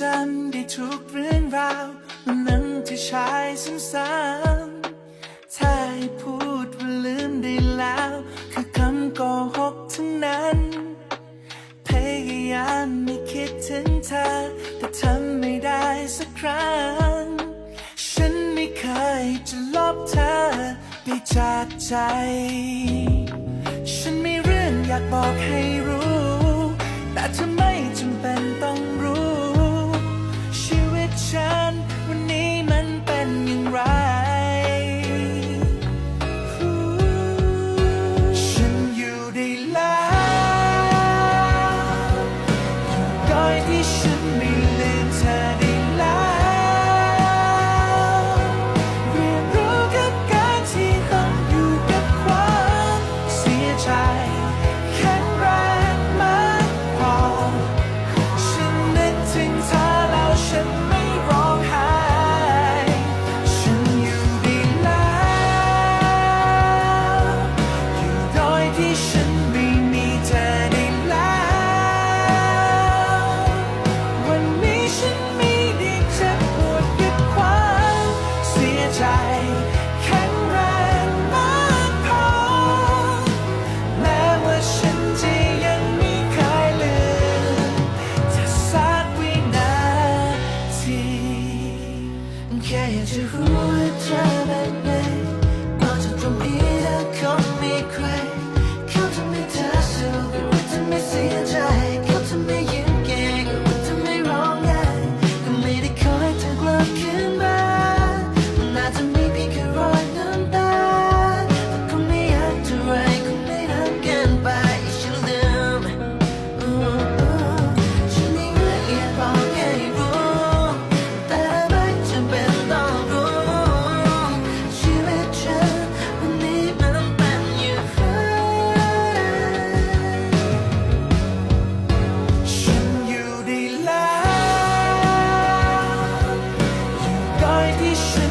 จำได้ทุกเรื่องราวมันนั้นที่ใช้ซ้ำๆถ้าให้พูดว่าลืมได้แล้ว คือคำโกหกทั้งนั้น พยายามไม่คิดถึงเธอ แต่ทำไม่ได้สักครั้ง ฉันไม่เคยจะลบเธอไปจากใจ ฉันมีเรื่องอยากบอกให้รู้ แต่ทำไม should be. we should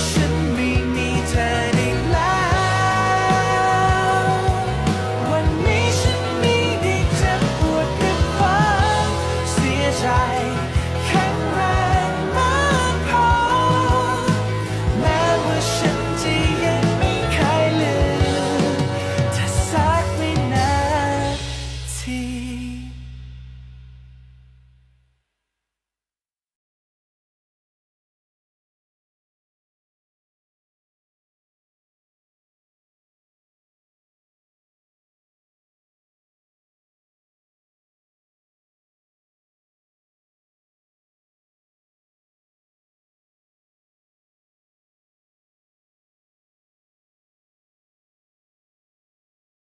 should